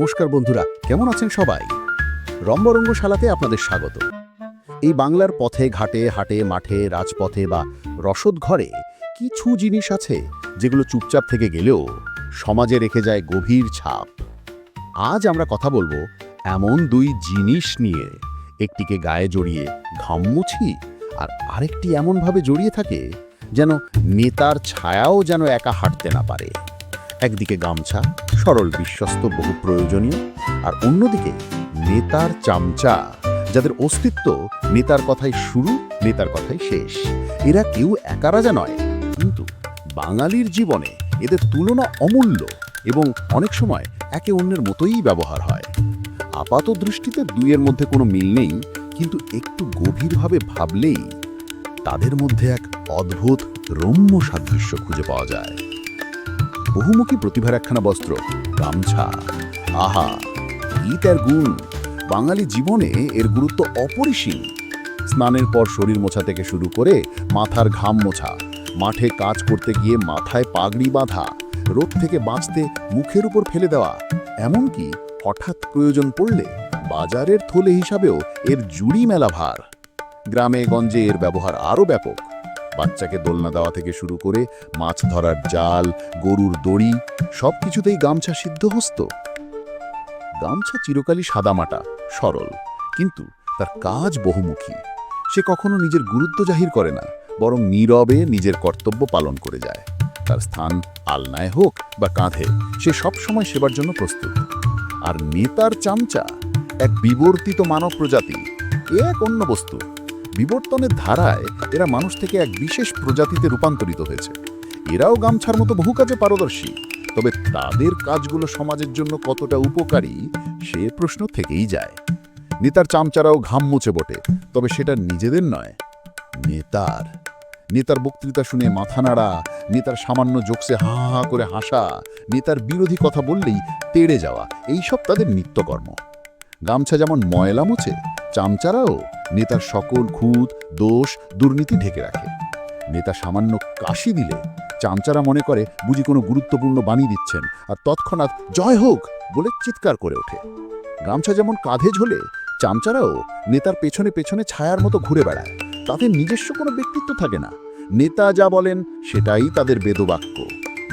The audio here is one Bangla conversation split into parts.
নমস্কার বন্ধুরা, কেমন আছেন সবাই? রম্বরঙ্গশালাতে আপনাদের স্বাগত। এই বাংলার পথে, ঘাটে, হাটে, মাঠে, রাজপথে বা রসদ ঘরে কিছু জিনিস আছে যেগুলো চুপচাপ থেকে গেলেও সমাজে রেখে যায় গভীর ছাপ। আজ আমরা কথা বলব এমন দুই জিনিস নিয়ে। একটিকে গায়ে জড়িয়ে ঘাম মুছি আর আরেকটি এমনভাবে জড়িয়ে থাকে যেন নেতার ছায়াও যেন একা হাঁটতে না পারে। একদিকে গামছা, সরল বিশ্বস্ত, বহু প্রয়োজনীয়, আর অন্যদিকে নেতার চামচা, যাদের অস্তিত্ব নেতার কথাই শুরু, নেতার কথাই শেষ। এরা কেউ একা রাজা নয়, কিন্তু বাঙালির জীবনে এদের তুলনা অমূল্য এবং অনেক সময় একে অন্যের মতোই ব্যবহার হয়। আপাত দৃষ্টিতে দুইয়ের মধ্যে কোনো মিল নেই, কিন্তু একটু গভীরভাবে ভাবলেই তাদের মধ্যে এক অদ্ভুত রম্য সাদৃশ্য খুঁজে পাওয়া যায়। বহুমুখী প্রতিভার একখানা বস্ত্র, গামছা। আহা, গীত আর গুণ। বাঙালি জীবনে এর গুরুত্ব অপরিসীম। স্নানের পর শরীর মোছা থেকে শুরু করে মাথার ঘাম মোছা, মাঠে কাজ করতে গিয়ে মাথায় পাগড়ি বাঁধা, রোদ থেকে বাঁচতে মুখের উপর ফেলে দেওয়া, এমনকি হঠাৎ প্রয়োজন পড়লে বাজারের থলে হিসাবেও এর জুড়ি মেলা ভার গ্রামে গঞ্জে এর ব্যবহার আরও ব্যাপক। বাচ্চাকে দোলনা দেওয়া থেকে শুরু করে মাছ ধরার জাল, গরুর দড়ি সব কিছুতেই গামছা সিদ্ধহস্ত। গামছা চিরকালই সাদামাটা, সরল, কিন্তু তার কাজ বহুমুখী। সে কখনো নিজের গুরুত্ব জাহির করে না, বরং নীরবে নিজের কর্তব্য পালন করে যায়। তার স্থান আলনায় হোক বা কাঁধে, সে সব সময় সেবার জন্য প্রস্তুত। আর নেতার চামচা, এক বিবর্তিত মানব প্রজাতি, এ এক অন্য বস্তু। বিবর্তনের ধারায় এরা মানুষ থেকে এক বিশেষ প্রজাতিতে রূপান্তরিত হয়েছে। এরাও গামছার মতো বহু কাজে পারদর্শী। তবে তাদের কাজগুলো সমাজের জন্য কতটা উপকারী, সে প্রশ্ন থেকেই যায়। নেতার চামচারাও ঘাম মুছে বটে, তবে সেটা নিজেদের নয়, নেতার। নেতার বক্তৃতা শুনে মাথা নাড়া, নেতার সামান্য জোকসে হা হা করে হাসা, নেতার বিরোধী কথা বললেই তেড়ে যাওয়া, এইসব তাদের নিত্যকর্ম। গামছা যেমন ময়লা মুছে, চামচারাও নেতার সকল খুঁত, দোষ, দুর্নীতি ঢেকে রাখে। নেতা সামান্য কাশি দিলে চামচারা মনে করে বুঝি কোনো গুরুত্বপূর্ণ বাণী দিচ্ছেন আর তৎক্ষণাৎ জয় হোক বলে চিৎকার করে ওঠে। গামছা যেমন কাঁধে ঝোলে, চামচারাও নেতার পেছনে পেছনে ছায়ার মতো ঘুরে বেড়ায়। তাদের নিজস্ব কোনো ব্যক্তিত্ব থাকে না। নেতা যা বলেন, সেটাই তাদের বেদবাক্য।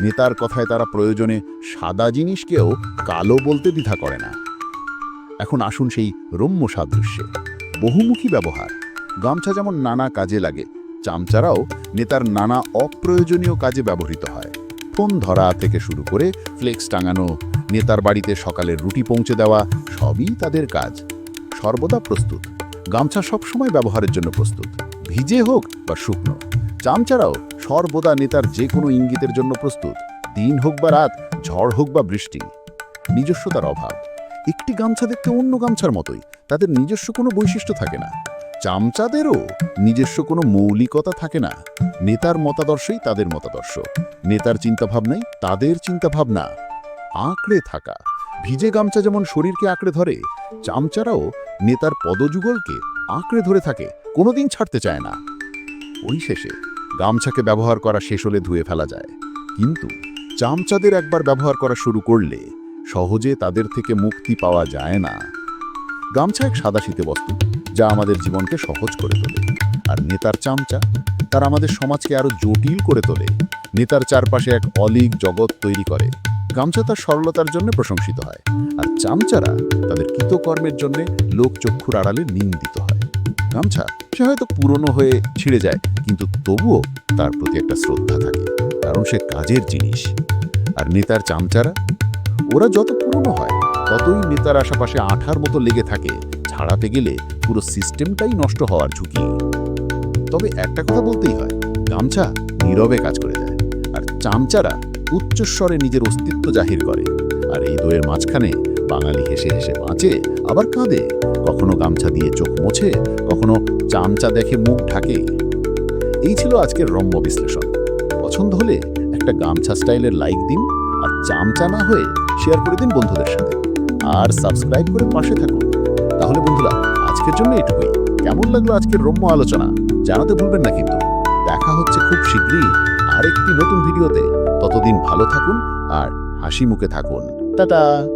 নেতার কথায় তারা প্রয়োজনে সাদা জিনিসকেও কালো বলতে দ্বিধা করে না। এখন আসুন সেই রম্য সাদৃশ্যে। বহুমুখী ব্যবহার। গামছা যেমন নানা কাজে লাগে, চামচারাও নেতার নানা অপ্রয়োজনীয় কাজে ব্যবহৃত হয়। ফোন ধরা থেকে শুরু করে ফ্লেক্স টাঙানো, নেতার বাড়িতে সকালের রুটি পৌঁছে দেওয়া, সবই তাদের কাজ। সর্বদা প্রস্তুত। গামছা সবসময় ব্যবহারের জন্য প্রস্তুত। ভিজে হোক বা শুকনো, চামচারাও সর্বদা নেতার যে কোনো ইঙ্গিতের জন্য প্রস্তুত। দিন হোক বা রাত, ঝড় হোক বা বৃষ্টি। নিজস্বতার অভাব। একটি গামছা দেখতে অন্য গামছার মতোই। তাদের নিজস্ব কোনো বৈশিষ্ট্য থাকে না। চামচাদেরও নিজস্ব কোনো মৌলিকতা থাকে না। নেতার মতাদর্শই তাদের মতাদর্শ। নেতার চিন্তাভাবনাই তাদের চিন্তাভাবনা। আঁকড়ে থাকা। ভিজে গামছা যেমন শরীরকে আঁকড়ে ধরে, চামচারাও নেতার পদযুগলকে আঁকড়ে ধরে থাকে, কোনোদিন ছাড়তে চায় না। ওই শেষে গামছাকে ব্যবহার করা শেষ হলে ধুয়ে ফেলা যায়। কিন্তু চামচাদের একবার ব্যবহার করা শুরু করলে সহজে তাদের থেকে মুক্তি পাওয়া যায় না। গামছা এক সাদাশীতে বস্তু যা আমাদের জীবনকে সহজ করে তোলে। আর নেতার চামচা, তার আমাদের সমাজকে আরও জটিল করে তোলে। নেতার চারপাশে এক অলিক জগৎ তৈরি করে। গামছা তার সরলতার জন্য প্রশংসিত হয়। আর চামচারা তাদের কৃতকর্মের জন্য লোকচক্ষুর আড়ালে নিন্দিত হয়। গামছা, সে হয়তো পুরনো হয়ে ছিঁড়ে যায়, কিন্তু তবুও তার প্রতি একটা শ্রদ্ধা থাকে, কারণ সে কাজের জিনিস। আর নেতার চামচারা, ওরা যত পুরনো হয় ততই নেতার আশেপাশে আঠার মতো লেগে থাকে, ছাড়াতে গেলে পুরো সিস্টেমটাই নষ্ট হওয়ার ঝুঁকি। তবে একটা কথা বলতেই হয়, গামছা নীরবে কাজ করে যায়, আর চামচারা উচ্চস্বরে নিজের অস্তিত্ব জাহির করে। আর এই দইয়ের মাঝখানে বাঙালি হেসে হেসে বাঁচে, আবার কাঁদে, কখনো গামছা দিয়ে চোখ মোছে, কখনো চামচা দেখে মুখ ঢাকে। এই ছিল আজকের রম্য বিশ্লেষণ। পছন্দ হলে একটা গামছা স্টাইলের লাইক দিন, আর চামচা না হয়ে শেয়ার করে দিন বন্ধুদের সাথে। আর সাবস্ক্রাইব করে পাশে থাকুন। তাহলে বন্ধুরা, আজকের জন্য এটুকুই। কেমন লাগল আজকের রম্য আলোচনা? জানাতে ভুলবেন না কিন্তু। দেখা হচ্ছে খুব শীঘ্রই আরেকটি নতুন ভিডিওতে। ততদিন ভালো থাকুন আর হাসি মুখে থাকুন। টাটা!